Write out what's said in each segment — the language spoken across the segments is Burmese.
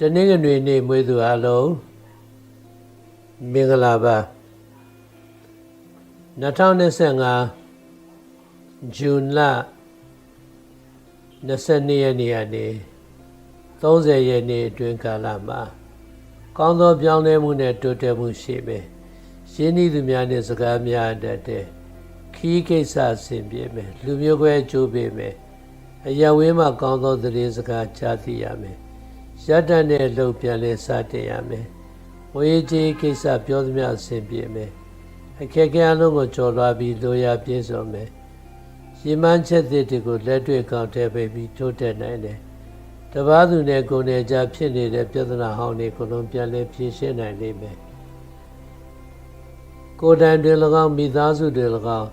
တနင်္ဂနွေနေ့မွေးသူအလုံးမင်္ဂလာပါ2025ဇွန်လ22ရက်နေ့ကနေ30ရက်နေ့အတွင်းကာလမှာကောင်းသောပြောင်းလဲမှုနဲ့တိုးတက်မှုရှိမယ်။ရင်းနှီးသူများနဲ့စကားများတတ်တဲ့ခီးကိစ္စဆင်ပြေမယ်။လူမျိုးခွဲအကျိုးပေးမယ်။အရဝင်းမှာကောင်းသောသတင်းစကားကြားသိရမယ်။ ရတ္တနဲ့လှုပ်ပြန်လဲစတင်ရမယ်။ဝေးကြီးကိစ္စပြောသမျှဆင်ပြေမယ်။အခက်အခဲအလုံးကိုကျော်လွှားပြီးလိုရာပြည့်စုံမယ်။ရည်မှန်းချက်သစ်တွေကိုလက်တွေ့ကောင်းတဲ့ပြီးထိုးတက်နိုင်တယ်။တပားသူနဲ့ကိုယ်နဲ့ကြားဖြစ်နေတဲ့ပြဿနာဟောင်းတွေကိုလုံးပြန်လဲဖြေရှင်းနိုင်လိမ့်မယ်။ကိုယ်တိုင်တွင်၎င်းမိသားစုတွေ၎င်း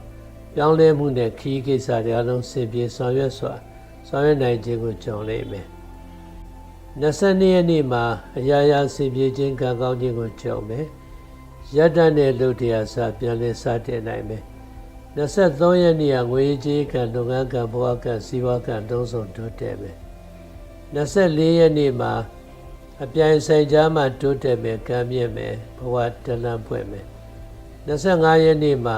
ပြောင်းလဲမှုနဲ့ခီးကိစ္စတွေအလုံးစင်ပြေဆောင်ရွက်စွာဆောင်ရွက်နိုင်ခြင်းကိုကြုံလိမ့်မယ်။ 22ရက်နေ့မှာအရာရာစင်ပြေခြင်းကံကောင်းခြင်းကိုကြုံမယ်။ရတ္တနဲ့လူတရားစာပြန်လဲစတင်နိုင်မယ်။23ရက်နေ့ကငွေကြေးကံလုပ်ငန်းကံဘဝကံစီးပွားကံတုံးစုံတိုးတက်မယ်24ရက်နေ့မှာအပြိုင်ဆိုင်ကြားမှာတိုးတက်မယ်ကံမြင့်မယ်ဘဝတလန့်ပွင့်မယ်25ရက်နေ့မှာ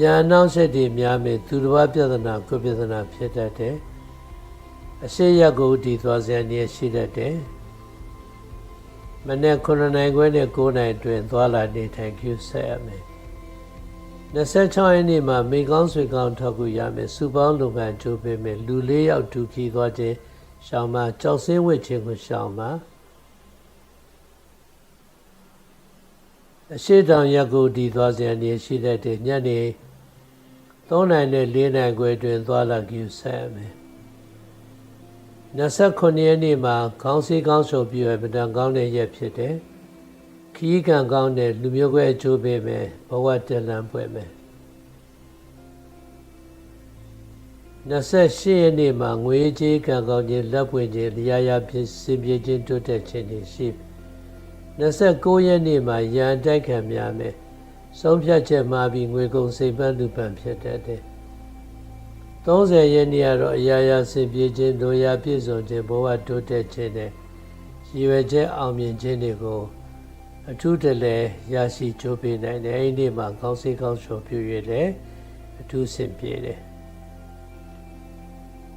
ရန်နောက်ဆက်တွေများမယ်သူတစ်ပါးပြဿနာကိုယ်ပြဿနာဖြစ်တတ်တယ် အရှိရက်ကိုတည်သွားစရာနေရှိတတ်တယ်မနေ့9နိုင်ခွဲနဲ့9နိုင်အတွင်းသွားလာနေထိုင်ကျူဆက်ရမယ်26ရက်နေ့မှာမိကောင်းဆွေကောင်းထောက်ကူရမယ်စုပေါင်းလုပ်ငန်းကြိုးပေးမယ်လူ၄ယောက်တူခီသွားခြင်းရှောင်းမှာကြောက်စင်းဝစ်ခြင်းကိုရှောင်းမှာအရှိတောင်ရက်ကိုဒီသွားစရာနေရှိတတ်တဲ့ညနေ3နိုင်နဲ့4နိုင်ခွဲတွင်သွားလာကြည့်ဆက်မယ် 29ရက်နေ့မှာခေါင်းစည်းကောင်းဆိုပြီးရပဒံကောင်းတဲ့ရက်ဖြစ်တယ်ခီးကံကောင်းတဲ့လူမျိုးကွဲအကျိုးပေးမယ်ဘဝတလန်ပွဲမယ်28ရက်နေ့မှာငွေကြေးကံကောင်းခြင်းလက်ပွင့်ခြင်းလျာရဖြစ်စင်ပြေခြင်းတိုးတက်ခြင်းတွေရှိ29ရက်နေ့မှာရန်တိုက်ခံများမယ်ဆုံးဖြတ်ချက်မှာပြီးငွေကုန်စိတ်ပန်းလူပန်ဖြစ်တတ်တယ် 30ရက်နေ့ကတော့အရာရာစင်ပြေခြင်းလိုရာပြည့်စုံခြင်းဘဝတိုးတက်ခြင်းနဲ့ရည်ရွယ်ချက်အောင်မြင်ခြင်းတွေကိုအထူးတလဲရရှိကြိုးပေးနိုင်တယ်အဲ့ဒီနေ့မှာကောင်းစိတ်ကောင်းချော်ပြည့်ရတဲ့အထူးစင်ပြေတယ်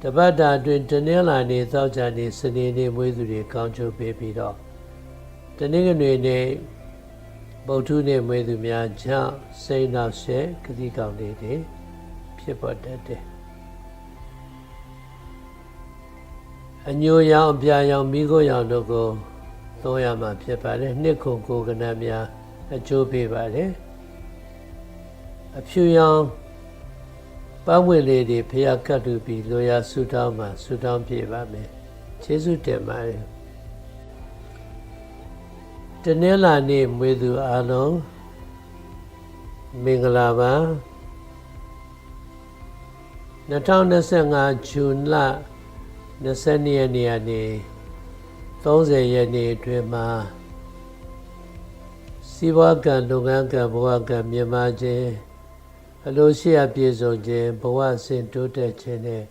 တပတ်တာအတွင်းတနင်္လာနေ့သောကြာနေ့စနေနေ့မွေးသူတွေကောင်းချိုးပေးပြီးတော့တနင်္ဂနွေနေ့ဗုဒ္ဓနေ့မွေးသူများကြောင့်စိတ်နောက်ရှက်ခတိကောင်လေးတွေဖြစ်ပေါ်တတ်တယ် အညိုရောင်အပြာရောင်မိခိုးရောင်တို့ကိုသုံးရမှာဖြစ်ပါတယ်နှစ်ခုကိုကနများအကျိုးပေးပါတယ်အဖြူရောင်ပတ်ဝန်းလေးတွေဖျားကတ်တူပြီးလိုရာဆူတောင်းမှာဆူတောင်းပြပါမယ်ကျေးဇူးတင်ပါတယ်တနင်္လာနေ့မွေးသူအားလုံးမင်္ဂလာပါ2025ဇွန်လ 22ရက်နေ့ကနေ30ရက်နေ့အတွင်းမှာစီးပွားကံလုပ်ငန်းကံဘဝကံမြန်မာခြင်းအလိုရှိအပြည့်စုံခြင်းဘဝဆင်တိုးတက်ခြင်းနဲ့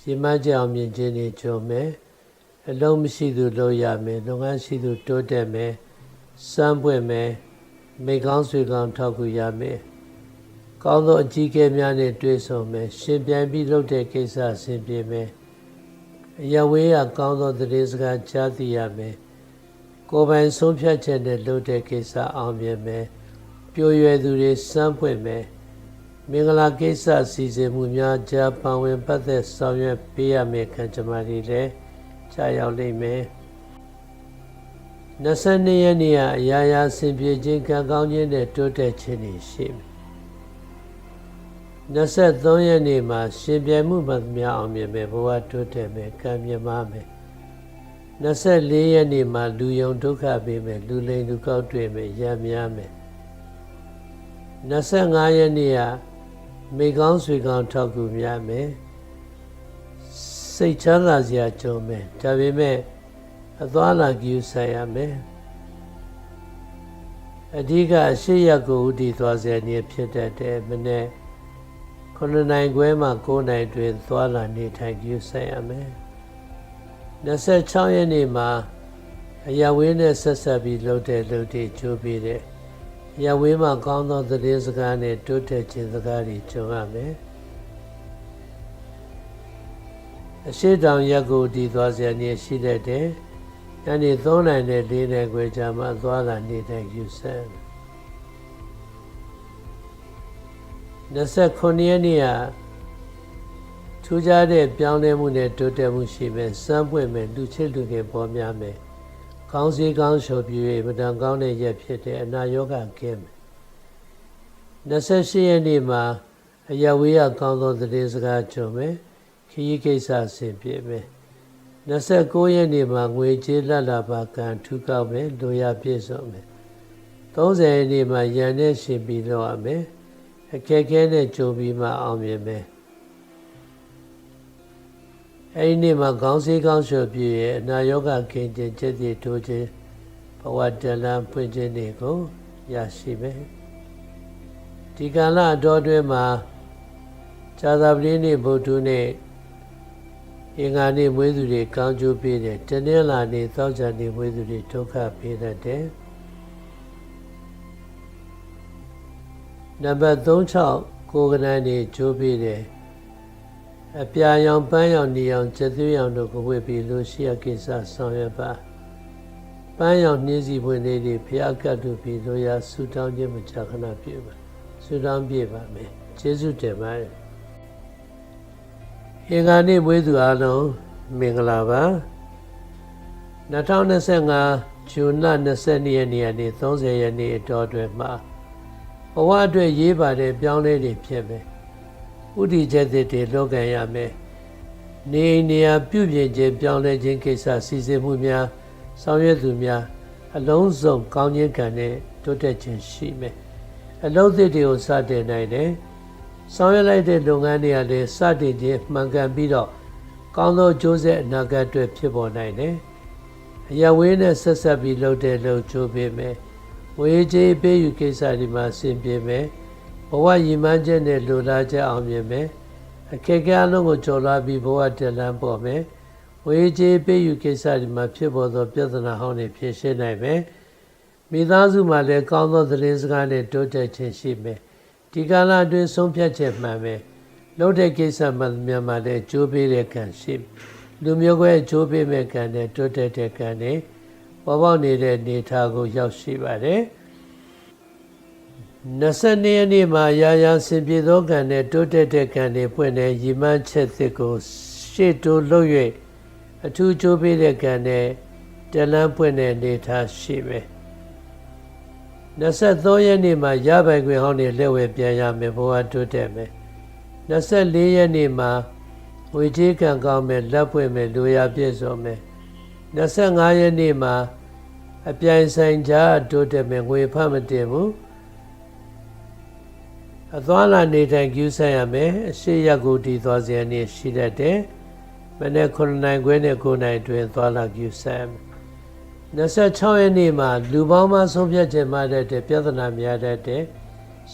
ရည်မှန်းချက်အောင်မြင်ခြင်းတွေကြုံမယ်အလုံးမရှိသူလုပ်ရမယ်လုပ်ငန်းရှိသူတိုးတက်မယ်စမ်းပွင့်မယ်မိကောင်းဆွေကောင်းထောက်ကူရမယ်ကောင်းသောအကြီးအကဲများနဲ့တွေ့ဆုံမယ်ရှင်ပြိုင်ပြီးလုပ်တဲ့ကိစ္စဆင်ပြေမယ် အရဝေးရကောင်းသောသတင်းစကားကြားသိရမယ်ကိုယ်ပိုင်ဆုံးဖြတ်ချက်နဲ့လုပ်တဲ့ကိစ္စအောင်မြင်မယ်ပြိုရွယ်သူတွေစမ်းပွင့်မယ်မင်္ဂလာကိစ္စစီစဉ်မှုများကြားပန်ဝင်ပတ်သက်ဆောင်ရွက်ပေးရမယ့်ခံကြမှာတွေလည်းကြားရောက်လိမ့်မယ်22ရက်နေ့ကအရာရာဆင်ပြေခြင်းကံကောင်းခြင်းနဲ့တိုးတက်ခြင်းတွေရှိမယ် 23ရက်နေ့မှာရှင်ပြိုင်မှုမှများအောင်မြင်မယ်ဘဝတိုးတက်မယ်ကံမြမမယ်24ရက်နေ့မှာလူယုံဒုက္ခပေးမယ်လူလိမ်လူကောက်တွေ့မယ်ရံများမယ်25ရက်နေ့ကမိကောင်းဆွေကောင်းထောက်ကူများမယ်စိတ်ချမ်းသာစရာကြုံမယ်ဒါပေမဲ့အသွားလာကြည့်ဆိုင်ရမယ်အဓိကအရှိရကိုဥတည်သွားစေနေဖြစ်တတ်တယ်မနေ့ 9နိုင်ခွဲမှ9နိုင်တွင်သွားလာနေထိုင်ကြည့်ဆိုင်ရမယ်26ရက်နေ့မှာအရာဝင်းနဲ့ဆက်ဆက်ပြီးလှုပ်တဲ့လှုပ်တွေကျိုးပြီးတဲ့ရဝင်းမှာကောင်းသောသတင်းစကားနဲ့တိုးတက်ခြင်းစကားတွေကြုံရမယ်အရှိတောင်ရက်ကိုတည်သွားစရာနေရှိတတ်တယ်။ညနေ3နိုင်နဲ့4နိုင်ခွဲကြာမှသွားလာနေတဲ့ယူဆန် 29ရက်နေ့ကထူးခြားတဲ့ပြောင်းလဲမှုနဲ့တိုးတက်မှုရှိမယ်စမ်းပွင့်မယ်လူချစ်လူငယ်ပေါ်များမယ်ကောင်းစီကောင်းရှော်ပြ၍မတန်ကောင်းတဲ့ရက်ဖြစ်တဲ့အနာရောဂါကင်းမယ်28ရက်နေ့မှာအယဝေးရကောင်းသောသတင်းစကားကြုံမယ်ခရီးကိစ္စဆင်ပြေမယ်29ရက်နေ့မှာငွေကြေးလက်လာပါကံထူကောက်မယ်လူရပြည့်စုံမယ်30ရက်နေ့မှာရန်နဲ့ရှင်ပြီးတော့ရမယ် အခက်ခဲနဲ့ကြုံပြီးမှအောင်မြင်မယ်အဲ့ဒီနေ့မှာခေါင်းစည်းကောင်းလျှော်ပြည့်ရဲ့အနာရောဂါကင်းခြင်းချက်တည်ထိုးခြင်းဘဝတလန်းဖွင့်ခြင်းတွေကိုရရှိမယ်ဒီကာလအတော်တွင်မှာဇာတာပတိနေ့ဗုဒ္ဓနေ့အင်္ဂါနေ့မွေးသူတွေကောင်းကျိုးပေးတယ်တနင်္လာနေ့သောကြာနေ့မွေးသူတွေဒုက္ခပေးတတ်တယ် နံပါတ်36ကိုယ်ကနန်းနေကျိုးပေးတယ်အပြာရောင်ပန်းရောင်နေရောင်ကျက်သွေးရောင်တို့ကိုဝတ်ပြီးလူရှိရကိစ္စဆောင်ရွက်ပါပန်းရောင်နှင်းစီပွင့်လေးတွေဖျားကတ်တို့ပြီးလိုရာဆူတောင်းခြင်းမချခဏပြုပါဆူတောင်းပြပါမယ်ကျေးဇူးတင်ပါတယ်အင်္ဂါနေ့မွေးသူအားလုံးမင်္ဂလာပါ2025ဇွန်လ22ရက်နေ့ကနေ30ရက်နေ့အတော်အတွင်းမှာ ဘဝအတွက်ရေးပါတဲ့ပြောင်းလဲတွေဖြစ်မယ်ဥတီချက်တွေလောကန်ရမယ်နေနေရာပြုပြင်ခြင်းပြောင်းလဲခြင်းကိစ္စစီစဉ်မှုများဆောင်ရွက်သူများအလုံးစုံကောင်းခြင်းကံနဲ့တိုးတက်ခြင်းရှိမယ်အလုံးသစ်တွေကိုစတင်နိုင်တယ်ဆောင်ရွက်လိုက်တဲ့လုပ်ငန်းတွေကလည်းစတင်ခြင်းမှန်ကန်ပြီးတော့ကောင်းသောကြိုးဆက်အနာဂတ်အတွက်ဖြစ်ပေါ်နိုင်တယ်အရာဝေးနဲ့ဆက်ဆက်ပြီးလုပ်တဲ့လုပ်ကြိုးပေးမယ် ဝေးကြေးပေးယူကိစ္စဒီမှာဆင်ပြေမယ်ဘဝရည်မှန်းချက်နဲ့လူလားချက်အောင်မြင်မယ်အခက်အခဲအလုံးကိုကျော်လွှားပြီးဘဝတည်လန်းပေါ်မယ်ဝေးကြေးပေးယူကိစ္စဒီမှာဖြစ်ပေါ်သောပြဿနာဟောင်းတွေဖြေရှင်းနိုင်မယ်မိသားစုမှာလည်းကောင်းသောသတင်းစကားနဲ့တိုးတက်ခြင်းရှိမယ်ဒီကာလအတွင်းဆုံးဖြတ်ချက်မှန်မယ်လုပ်တဲ့ကိစ္စမှမြန်မာလည်းကြိုးပေးတဲ့ကံရှိလူမျိုးကွဲကြိုးပေးမဲ့ကံနဲ့တိုးတက်တဲ့ကံနဲ့ ပေါ်ပေါက်နေတဲ့နေထားကိုရောက်ရှိပါတယ်22ရက်နေ့မှာရာရာဆင်ပြေသောကံနဲ့တိုးတက်တဲ့ကံတွေပွင့်တဲ့ရည်မှန်းချက်သစ်ကိုရှေ့တိုးလုပ်၍အထူးကြိုးပေးတဲ့ကံနဲ့တလန်းပွင့်တဲ့နေထားရှိမယ်23ရက်နေ့မှာရပိုင်ခွင့်ဟောင်းနေလက်ဝဲပြန်ရမယ်ဘဝတိုးတက်မယ်24ရက်နေ့မှာဝေကြီးကံကောင်းမယ်လက်ပွင့်မယ်လူရပြည့်စုံမယ် 25ရက်နေ့မှာအပြိုင်ဆိုင်ကြားတိုးတက်မယ်ငွေဖတ်မတင်ဘူးအသွားလာနေထိုင်ကျူးဆန်းရမယ်အရှိရက်ကိုတည်သွားစေနေရှိတတ်တယ်မနေ့9နိုင်ခွဲနဲ့9နိုင်တွင်သွားလာကျူးဆန်း26ရက်နေ့မှာလူပေါင်းမဆုံးဖြတ်ခြင်းမှတတ်တဲ့ပြဿနာများတတ်တဲ့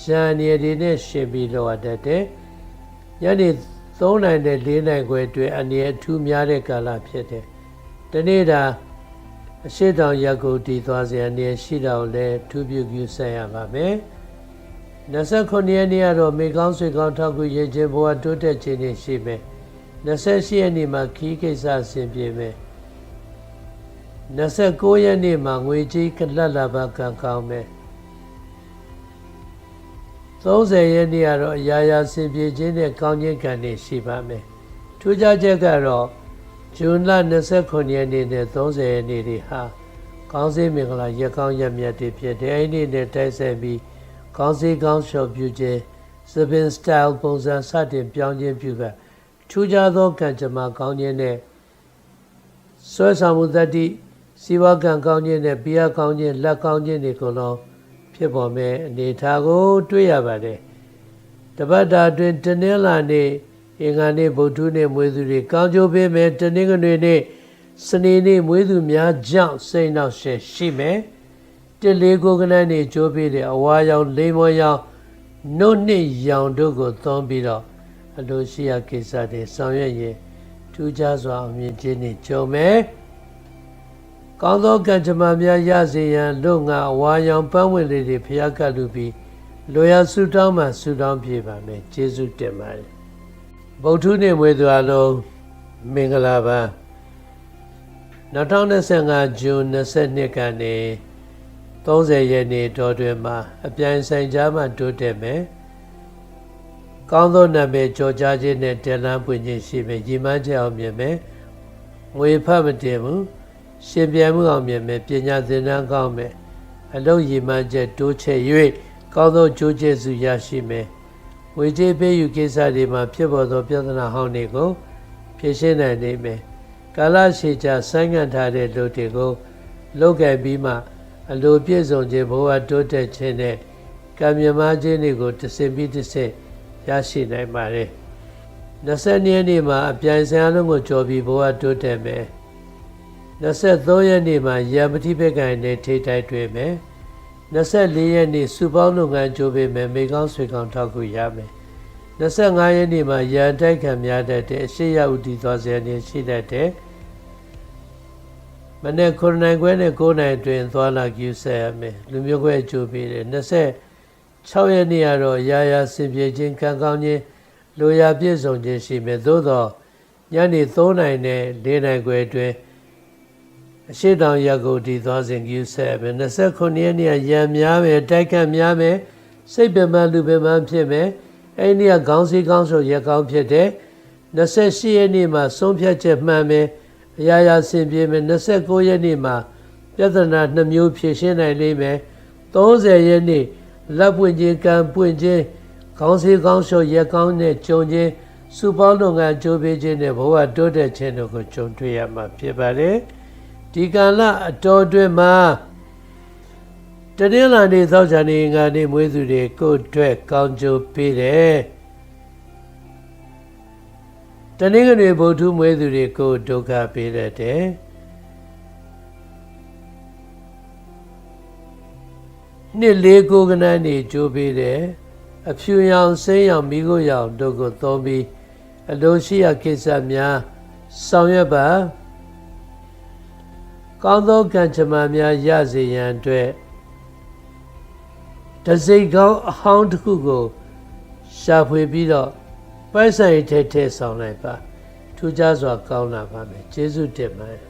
ရှန်ရည်တွေနဲ့ရှင်ပြီးလောက်တတ်တဲ့ညနေ3နိုင်နဲ့4နိုင်ခွဲတွင်အနေအထူးများတဲ့ကာလဖြစ်တယ်။ ဒီနေ့တာအရှိတောင်ရက်ကိုတည်သွားစေအနေရှိတော်လဲထူးပြုပြုဆက်ရပါမယ်။29ရက်နေ့ကတော့မေကောင်းဆွေကောင်းထောက်ကူရေးခြင်းဘဝတိုးတက်ခြင်းတွေရှိမယ်28ရက်နေ့မှာခီးကိစ္စဆင်ပြေမယ်29ရက်နေ့မှာငွေကြေးကလတ်လာပါကံကောင်းမယ်30ရက်နေ့ကတော့အရာရာဆင်ပြေခြင်းနဲ့ကောင်းခြင်းကံတွေရှိပါမယ်ထူးခြားချက်ကတော့ ဇွန်လ29ရက်နေ့နဲ့30ရက်နေ့တွေဟာကောင်းစေးမင်္ဂလာရက်ကောင်းရက်မြတ်တွေဖြစ်တယ်အဲ့ဒီနဲ့တိုက်ဆိုင်ပြီးကောင်းစီကောင်းလျှော်ပြုခြင်းစပင်စတိုင်ပုံစံစတင်ပြောင်းခြင်းပြုကထူးခြားသောကံကြမ္မာကောင်းခြင်းနဲ့ဆွဲဆောင်မှုတတိစီဝကံကောင်းခြင်းနဲ့ပိယကောင်းခြင်းလက်ကောင်းခြင်းတွေကိုလုံးဖြစ်ပေါ်မဲ့အနေထားကို တွေ့ရပါတယ်တပတ်တာတွင်တနင်္လာနေ့ အင်္ဂါနေ့ဗုဒ္ဓနေ့မွေးသူတွေကောင်းကျိုးပေးမယ်တနင်္ဂနွေနေ့စနေနေ့မွေးသူများကြောင့်စိတ်နှောက်ယှက်ရှိမယ်တစ်လေးကိုကနန်းနေကြိုးပေးတဲ့အဝါရောင်လေးမောရောင်နှုတ်နှစ်ရောင်တို့ကိုသုံးပြီးတော့အလိုရှိရာကိစ္စတွေဆောင်ရွက်ရင်ထူးခြားစွာအောင်မြင်ခြင်းနှင့်ကြုံမယ်ကောင်းသောကံကြမ္မာများရစေရန်လို့ငါအဝါရောင်ပန်းဝင်လေးတွေဖျားကပ်လူပြီးလိုရာဆုတောင်းမှဆုတောင်းပြေပါမယ်ကျေးဇူးတင်ပါတယ် ဗုဒ္ဓနေ့မွေးသူအလုံးမင်္ဂလာပါ2025ဇွန်22ကနေ30ရက်နေ့တော်တွင်မှာအပြိုင်ဆိုင်ကြားမှတိုးတက်မယ်။ကောင်းသောနာမည်ကြော်ကြားခြင်းနဲ့တယ်လန်းပွင့်ခြင်းရှိမယ်။ရည်မှန်းချက်အောင်မြင်မယ်။ငွေဖတ်မတင်ဘူး။ရှင်ပြန်မှုအောင်မြင်မယ်။ပညာသင်တန်းကောင်းမယ်။အလုံးရည်မှန်းချက်တိုးချဲ့၍ကောင်းသောကြိုးကျေစုရရှိမယ်။ ငွေကြေးပေးယူကိစ္စတွေမှာဖြစ်ပေါ်သောပြဿနာဟောင်းတွေကိုဖြေရှင်းနိုင်နိုင်မယ်။ကာလရှည်ကြာဆိုင်းငံ့ထားတဲ့လူတွေကိုလောက်ကပ်ပြီးမှအလိုပြည့်စုံခြင်းဘဝတိုးတက်ခြင်းနဲ့ကံမြမခြင်းတွေကိုတစ်စင်ပြီးတစ်စင်ရရှိနိုင်ပါတယ်။20ရက်နေ့မှာအပြိုင်ဆိုင်အလုံးကိုကြော်ပြီးဘဝတိုးတက်မယ်။23ရက်နေ့မှာရံပတိဘက်ကံနဲ့ထိတိုက်တွေ့မယ်။ 24ရက်နေ့စုပေါင်းလုပ်ငန်းကြိုးပေးမယ်မိကောင်းဆွေကောင်းထောက်ကူရမယ်။25ရက်နေ့မှာရန်တိုက်ခံများတတ်တဲ့အရှိရဥတီသွားစေနေရှိတတ်တဲ့မနေ့9နိုင်ခွဲနဲ့9နိုင်အတွင်းသွားလာကြည့်ဆက်ရမယ်လူမျိုးခွဲအကျိုးပေးတယ်26ရက်နေ့ကတော့ရာရာစင်ပြေခြင်းကံကောင်းခြင်းလိုရာပြည့်စုံခြင်းရှိမယ်သို့တော့ညနေ3နိုင်နဲ့4နိုင်ခွဲအတွင်း အရှိတောင်ရက်ကိုဒီသွားစဉ်ကြည့်ဆက်မယ်29ရက်နေ့ရံများမယ်တိုက်ခတ်များမယ်စိတ်ပင်ပန်းလူပင်ပန်းဖြစ်မယ်အဲ့ဒီကခေါင်းစည်းကောင်းဆိုရက်ကောင်းဖြစ်တယ်28ရက်နေ့မှာဆုံးဖြတ်ချက်မှန်မယ်အရာရာဆင်ပြေမယ်29ရက်နေ့မှာပြဿနာနှမျိုးဖြေရှင်းနိုင်လိမ့်မယ်30ရက်နေ့လက်ပွင့်ခြင်းကံပွင့်ခြင်းခေါင်းစည်းကောင်းလျှော်ရက်ကောင်းနဲ့ကြုံခြင်းစုပေါင်းလုပ်ငန်းကြိုးပေးခြင်းနဲ့ဘဝတိုးတက်ခြင်းတို့ကိုကြုံတွေ့ရမှာဖြစ်ပါတယ် ဒီကံလအတော်တွင်မှာတနင်္လာနေ့သောကြာနေ့ငါနေ့မွေးသူတွေကိုအတွက်ကောင်းကျိုးပေးတယ်တနင်္ဂနွေဗုဒ္ဓမွေးသူတွေကိုဒုက္ခပေးတတ်တယ်နှစ်လေးကိုကနန်းနေကြိုးပေးတယ်အဖြူရောင်စိမ်းရောင်မိခိုးရောင်တို့ကိုသုံးပြီးအလိုရှိရာကိစ္စများဆောင်ရွက်ပါ ကောင်းသောကံကြမ္မာများရစေရန်အတွက်တစိတ်ကောင်းအဟောင်းတစ်ခုကိုရှာဖွေပြီးတော့ပိုက်ဆိုင်ထဲထဲဆောင်လိုက်ပါထူးခြားစွာကောင်းလာပါမယ်ကျေးဇူးတင်ပါတယ်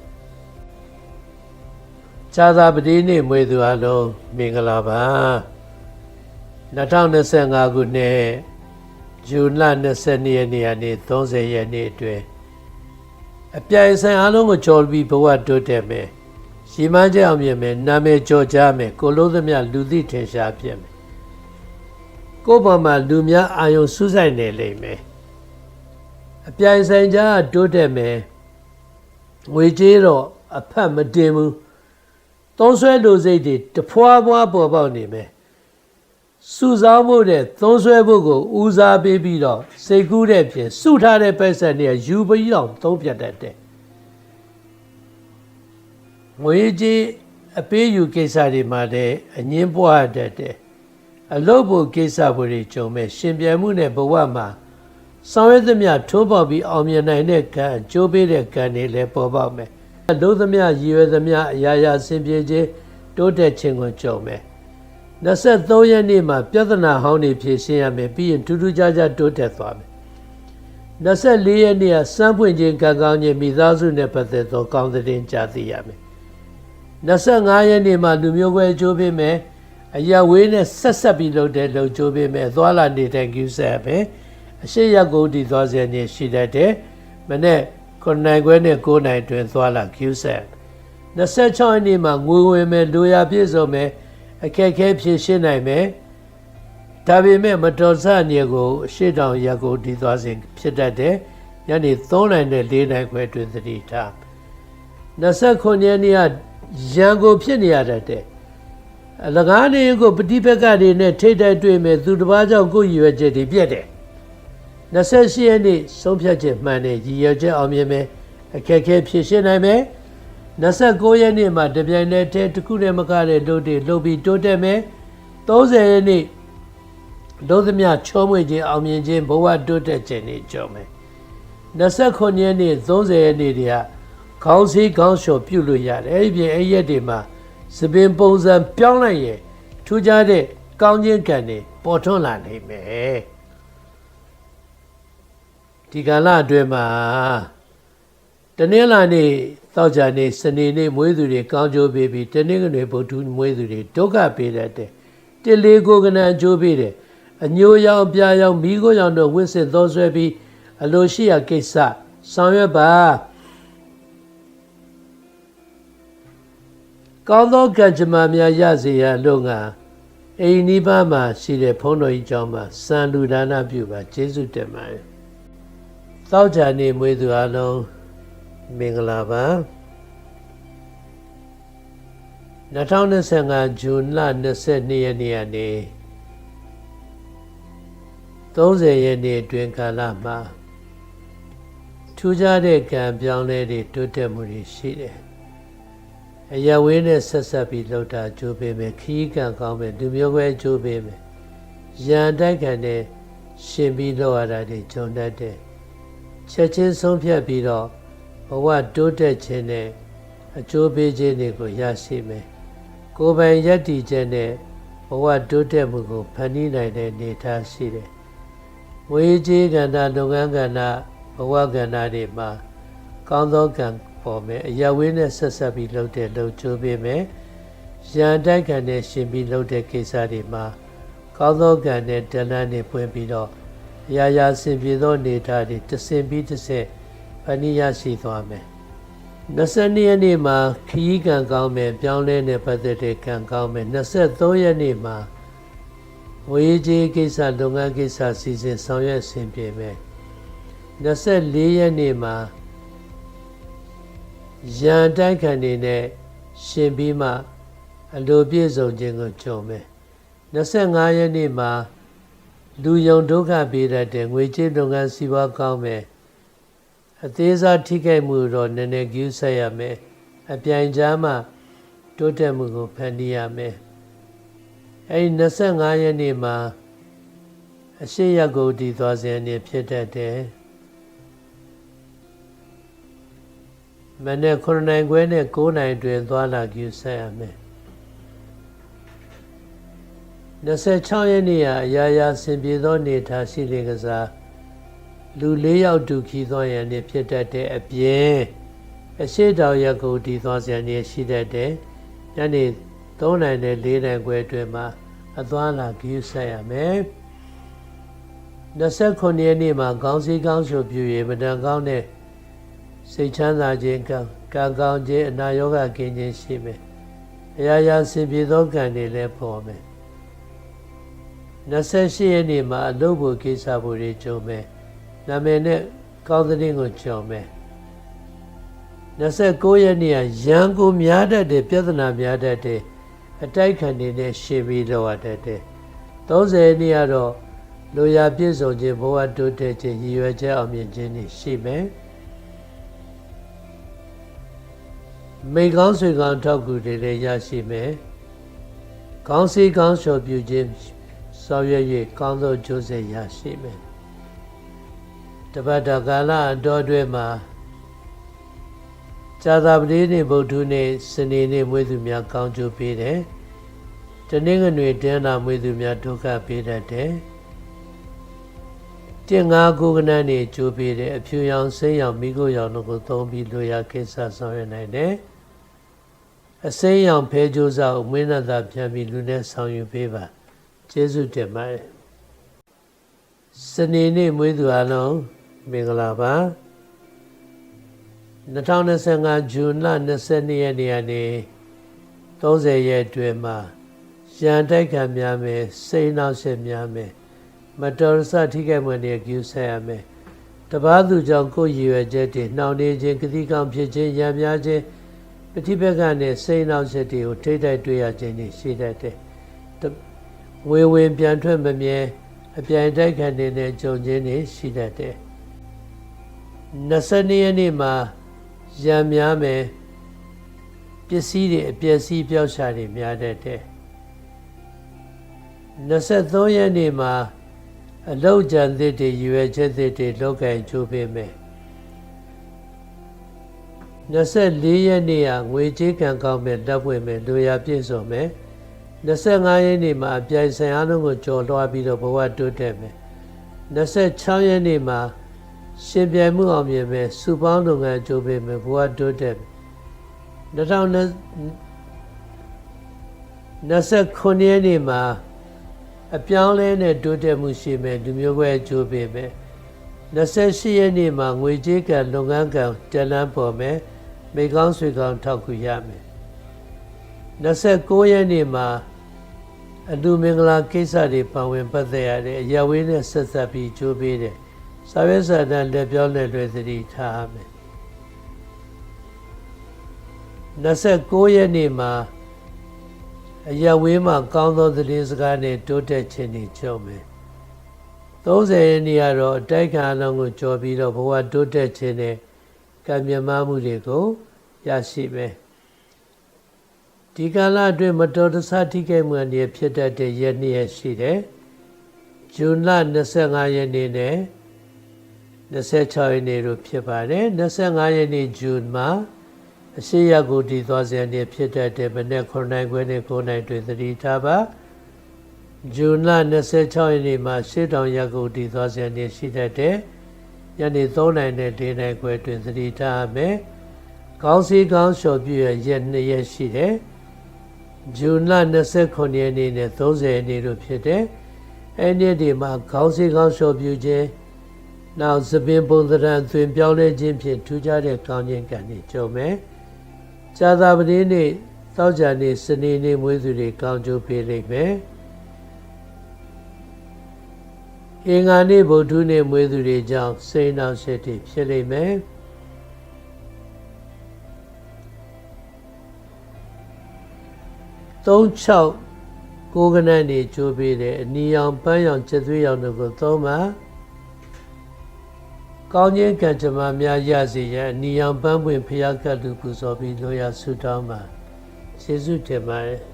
ခြားသာပတိနေ့မွေသူအလုံးမင်္ဂလာပါ2025ခုနှစ်ဇွန်လ22ရက်နေ့ကနေ30ရက်နေ့အတွင်းအပြိုင်ဆိုင်အားလုံးကိုကြော်ပြီးဘဝတိုးတက်မယ် ရီမန်းကြအောင်မြင်မယ်နာမည်ကြော်ကြားမယ်ကိုလို့သမျှလူသိထင်ရှားဖြစ်မယ်ကိုယ့်ဘာမှာလူများအာယုံစူးစိုက်နေလိမ့်မယ်အပြိုင်ဆိုင်ကြားတိုးတက်မယ်ငွေကြေးတော့အဖတ်မတင်ဘူးသုံးဆွဲလိုစိတ်တွေတဖွာဖွာပေါ်ပေါက်နေမယ်စုဆောင်မှုတဲ့သုံးဆွဲဖို့ကိုဦးစားပေးပြီးတော့စိတ်ကူးတဲ့ပြင်စုထားတဲ့ပိုက်ဆက်တွေယူပြီးတော့သုံးပြတ်တတ်တယ် ငွေကြေးအပေးယူကိစ္စတွေမှာလည်းအငင်းပွားတတ်တယ်အလုပ်ဖို့ကိစ္စတွေကြုံမဲ့ရှင်ပြန်မှုနဲ့ဘဝမှာဆောင်ရွက်သမျှထိုးပေါက်ပြီးအောင်မြင်နိုင်တဲ့ကံကြိုးပေးတဲ့ကံတွေလည်းပေါ်ပေါက်မယ်။လုံးသမျှရည်ရွယ်သမျှအရာရာဆင်ပြေခြင်းတိုးတက်ခြင်းကိုကြုံမယ်။23ရက်နေ့မှာပြဿနာဟောင်းတွေဖြေရှင်းရမယ်ပြီးရင်ထူးထူးခြားခြားတိုးတက်သွားမယ်။24ရက်နေ့ကစမ်းပွင့်ခြင်းကံကောင်းခြင်းမိသားစုနဲ့ပတ်သက်သောကောင်းတဲ့ကြားသိရမယ်။ 25ရက်နေ့မှာလူမျိုးကွဲကြိုးပေးမယ်။အရာဝေးနဲ့ဆက်ဆက်ပြီးလုပ်တဲ့လုပ်ကြိုးပေးမယ်။သွားလာနေတဲ့ကျူးဆက်မယ်။အရှိရက်ကိုတည်သွားစေနေရှိတတ်တယ်မနေ့9နိုင်ခွဲနဲ့9နိုင်တွင်သွားလာကျူးဆက်26ရက်နေ့မှာငွေဝင်မယ်လူရပြည့်စုံမယ်အခက်ခဲဖြည့်ရှင်းနိုင်မယ်ဒါပေမဲ့မတော်ဆနေကိုအရှိတောင်ရက်ကိုတည်သွားစဉ်ဖြစ်တတ်တယ်ညနေ3နိုင်နဲ့4နိုင်ခွဲတွင်သတိထား29ရက်နေ့က ရန်ကိုဖြစ်နေရတတ်တယ်အလကားနေကိုပฏิပက္ခတွေနဲ့ထိတ်တိုက်တွေ့မယ်သူတစ်ပါးကြောင့်ကိုယ်ရွယ်ချက်တွေပြည့်တယ်28ရက်နေ့ဆုံးဖြတ်ချက်မှန်တဲ့ရည်ရွယ်ချက်အောင်မြင်မယ်အခက်အခဲဖြေရှင်းနိုင်မယ်29ရက်နေ့မှာတပြိုင်တည်းတည်းတစ်ခုတည်းမကတဲ့လုပ်တွေလုပ်ပြီးတိုးတက်မယ်30ရက်နေ့လုံးသမျှချောမွေ့ခြင်းအောင်မြင်ခြင်းဘဝတိုးတက်ခြင်းတွေကြော်မယ်29ရက်နေ့30ရက်နေ့တည်းက ခေါင်းစည်းခေါင်းလျှော်ပြုတ်လို့ရတယ်အဲ့ဒီပြင်အဲ့ရက်တွေမှာသပင်ပုံစံပြောင်းလိုက်ရင်ထူးခြားတဲ့ကောင်းခြင်းကံတွေပေါ်ထွန်းလာနိုင်မယ်ဒီကာလအတွင်းမှာတနင်္လာနေ့တောက်ကြနေ့စနေနေ့မွေးသူတွေကောင်းကျိုးပေးပြီးတနင်္ဂနွေဗုဒ္ဓမွေးသူတွေဒုက္ခပေးတတ်တယ်တစ်လေးကိုကနန်ကျိုးပေးတယ်အညိုရောင်ပြာရောင်မိခိုးရောင်တို့ဝင့်စစ်သောဆွဲပြီးအလိုရှိရာကိစ္စဆောင်ရွက်ပါ ကောင်းသောကံကြမ္မာများရစေရန်လို့ငါအိမ်နီးပါးမှာရှိတဲ့ဘုန်းတော်ကြီးကျောင်းမှာစံလူဒါနပြုပါကျေးဇူးတင်ပါတယ်။သောကြာနေ့မွေးသူအလုံးမင်္ဂလာပါ2025ဇွန်လ22ရက်နေ့ကနေ30ရက်နေ့အတွင်းကာလမှာထူးခြားတဲ့ကံပြောင်းလဲတွေတိုးတက်မှုတွေရှိတယ်။ အရဝင်းနဲ့ဆက်ဆက်ပြီးလှုပ်တာကြိုးပေးမယ်ခီးကံကောင်းမယ်လူမျိုးပဲကြိုးပေးမယ်။ရန်တိုက်ခံနဲ့ရှင်ပြီးလှုပ်ရတာတွေဂျုံတတ်တယ်။ချက်ချင်းဆုံးဖြတ်ပြီးတော့ဘဝတိုးတက်ခြင်းနဲ့အကျိုးပေးခြင်းတွေကိုရရှိမယ်။ကိုယ်ပိုင်ယက်တည်ခြင်းနဲ့ဘဝတိုးတက်မှုကိုဖန်တီးနိုင်တဲ့နေသားရှိတယ်။ဝေကြီးကန္တာလုပ်ငန်းကဏ္ဍဘဝကဏ္ဍတွေမှာကောင်းသောကံ ပေါ်မယ်အရဝင်းနဲ့ဆက်ဆက်ပြီးလှုပ်တဲ့လှုပ်ချိုးပေးမယ်။ရန်တိုက်ခံနဲ့ရှင်ပြီးလှုပ်တဲ့ကိစ္စတွေမှာကောင်းသောကံနဲ့တလန်းနဲ့ပွင့်ပြီးတော့အရာရာဆင်ပြေသောနေသားတွေတဆင်ပြီးတစ်ဆက်ဖန်တီးရရှိသွားမယ်22ရက်နေ့မှာခရီးကံကောင်းမယ်ပြောင်းလဲနဲ့ပတ်သက်တဲ့ကံကောင်းမယ်23ရက်နေ့မှာဝေးကြီးကိစ္စလုပ်ငန်းကိစ္စစီစဉ်ဆောင်ရွက်ဆင်ပြေမယ်24ရက်နေ့မှာ ရန်တိုက်ခံနေနဲ့ရှင်ပြီးမှအလိုပြည့်စုံခြင်းကိုကြုံမယ်25ရက်နေ့မှာလူယုံဒုက္ခပေးတတ်တဲ့ငွေကြေးလုပ်ငန်းစီးပွားကောင်းမယ်အသေးစားထိခိုက်မှုတော့နည်းနည်းကျူးဆက်ရမယ်အပြိုင်ကြားမှာတိုးတက်မှုကိုဖန်တီးရမယ်အဲဒီ25ရက်နေ့မှာအရှိရဂုတ်တည်သွားစဉ်နေ့ဖြစ်တတ်တယ် မနေ့9နိုင်ခွဲနဲ့9နိုင်တွင်သွားလာကျူးဆက်ရမယ်26ရက်နေ့ဟာအရာရာဆင်ပြေသောနေထားရှိလေကစားလူ၄ယောက်တူခီသွားရန်နေဖြစ်တတ်တဲ့အပြင်အရှိတောင်ရက်ကိုတည်သွားစရန်နေရှိတတ်တဲ့ညနေ3နိုင်နဲ့4နိုင်ခွဲအတွင်းမှာအသွားလာဂိယူဆက်ရမယ်29ရက်နေ့မှာခေါင်းစည်းကောင်းရှုပ်ပြူရမတန်ကောင်းတဲ့ စိတ်ချမ်းသာခြင်းကံကံကောင်းခြင်းအနာရောဂါကင်းခြင်းရှိမယ်အရာရာဆင်ပြေသောကံတွေလည်းပေါ်မယ်28ရက်နေ့မှာအလုပ်ဖို့ကိစ္စဖို့တွေကြုံမယ်နာမည်နဲ့ကောင်းတဲ့ကိုကြော်မယ်29ရက်နေ့ကရန်ကိုများတတ်တယ်ပြဿနာများတတ်တယ်အတိုက်ခံနေနဲ့ရှင်းပြီးတော့တတ်တယ်30ရက်နေ့ကတော့လိုရာပြည့်စုံခြင်းဘဝတိုးတက်ခြင်းရည်ရွယ်ချက်အောင်မြင်ခြင်းတွေရှိမယ် မိကောင်းဆွေကောင်းထောက်ကူတွေလည်းရရှိမယ်ကောင်းစီကောင်းလျှော်ပြုခြင်းဆောင်ရွက်၍ကောင်းသောကျိုးဆက်ရရှိမယ်တပတ်တော်ကာလအတော်တွဲမှာဇာတာပတိနေ့ဗုဒ္ဓနေ့စနေနေ့မွေးသူများကောင်းကျိုးပေးတယ်။တနင်္ဂနွေတင်းလာမွေးသူများဒုက္ခပေးတတ်တယ်။တင်ငါကိုကနန်းနေကျိုးပေးတယ်အဖြူရောင်စိမ်းရောင်မိခိုးရောင်တို့ကိုသုံးပြီးလိုရာကိစ္စဆောင်ရွက်နိုင်တယ်။ အစိမ်းရောင်ဖဲကြိုးစားကိုမွေးနတ်သားပြန်ပြီးလူနဲ့ဆောင်ယူပေးပါ။ကျေးဇူးတင်ပါတယ်။စနေနေ့မွေးသူအလုံးမင်္ဂလာပါ2025ဇွန်လ22ရက်နေ့ကနေ30ရက်အတွင်းမှာရန်တိုက်ခံများမယ်စိတ်နှောက်ယှက်များမယ်မတော်ဆထိခိုက်မှုတွေကျူးဆဲရမယ်တပားသူကြောင့်ကိုယ်ရည်ရွယ်ချက်တွေနှောင့်နှေးခြင်းကတိကောင်ဖြစ်ခြင်းရံများခြင်း ပฏิပက္ခနဲ့စိတ်နှောက်ယှက်တွေကိုထိတိုက်တွေ့ရခြင်းတွေရှိတတ်တယ်ဝေဝင်ပြန်ထွက်မမြဲအပြိုင်တိုက်ခံနေတဲ့ကြုံခြင်းတွေရှိတတ်တယ်22ရက်နေ့မှာရံများမယ်ပစ္စည်းတွေအပျက်စီးပျောက်ရှာတွေများတတ်တယ်23ရက်နေ့မှာအလောက်ကြံသစ်တွေရွယ်ချက်သစ်တွေလောက်ကင်ချိုးပေးမယ် 24ရက်နေ့ကငွေကြေးကံကောင်းမဲ့တပ်ဖွဲ့မဲ့လူရပြည့်စုံမယ်25ရက်နေ့မှာအပြိုင်ဆိုင်အားလုံးကိုကြော်လွှားပြီးတော့ဘဝတိုးတက်မယ်26ရက်နေ့မှာရှင်ပြိုင်မှုအောင်မြင်မယ်စုပေါင်းလုပ်ငန်းအကျိုးပေးမယ်ဘဝတိုးတက်မယ်2029ရက်နေ့မှာအပြောင်းလဲနဲ့တိုးတက်မှုရှိမယ်လူမျိုးပွဲအကျိုးပေးမယ်28ရက်နေ့မှာငွေကြေးကံလုပ်ငန်းကံတလန်းပေါ်မယ် မိကောင်းဆွေကောင်းထောက်ကူရမယ်29ရက်နေ့မှာအလူမင်္ဂလာကိစ္စတွေပါဝင်ပတ်သက်ရတဲ့အရာဝေးနဲ့ဆက်ဆက်ပြီးကြိုးပေးတယ်စာရွက်စာတမ်းလက်ပြောလက်လွယ်သတိထားရမယ်29ရက်နေ့မှာအရာဝေးမှာကောင်းသောသတင်းစကားနဲ့တိုးတက်ခြင်းတွေကြုံမယ်30ရက်နေ့ကတော့အတိုက်ခံအလုံးကိုကြော်ပြီးတော့ဘဝတိုးတက်ခြင်းနဲ့ ကံမြမမှုတွေကိုရရှိမယ်ဒီကာလအတွင်းမတော်တဆထိခိုက်မှုအနေဖြစ်တတ်တဲ့ရက်နေ့ရက်ရှိတယ်ဇွန်လ25ရက်နေ့နဲ့26ရက်နေ့တို့ဖြစ်ပါတယ်25ရက်နေ့ဇွန်မှာအရှိရကိုတည်သွားစေတဲ့ဖြစ်တတ်တဲ့မနေ့9နိုင်ခွဲနဲ့9နိုင်တွင်သတိထားပါဇွန်လ26ရက်နေ့မှာရှေ့တောင်ရက်ကိုတည်သွားစေတဲ့ရှိတတ်တဲ့ ညနေ3နိုင်နဲ့4နိုင်ခွဲတွင်သတိထားရမယ်ကောင်းစီကောင်းလျှော်ပြည့်ရဲ့ရက်2ရက်ရှိတယ်ဇွန်လ29ရက်နေ့နဲ့30ရက်နေ့တို့ဖြစ်တယ်အဲ့ဒီဒီမှာကောင်းစီကောင်းလျှော်ပြည့်ခြင်းနောက်သပင်ပုံသဏ္ဍာန်သွင်ပြောင်းလဲခြင်းဖြင့်ထူးခြားတဲ့ကောင်းခြင်းကံတွေကြုံမယ်။ဇာတာပတိနေ့သောကြာနေ့စနေနေ့မွေးသူတွေကောင်းကျိုးပေးလိမ့်မယ်။ အင်္ဂါနေ့ဗုဒ္ဓနေ့မွေးသူတွေကြောင့်စိတ်နှောက်ယှက်တွေဖြစ်လိမ့်မယ်။36ကိုးကနန်းနေကြိုးပေးတယ်အနီရောင်ပန်းရောင်ချက်သွေးရောင်တို့ကိုသုံးပါကောင်းခြင်းကံကြမ္မာများရစေရန်အနီရောင်ပန်းပွင့်ဖျားကတ်လူပူဇော်ပြီးလိုရာဆုတောင်းပါယေရှုတင်ပါတယ်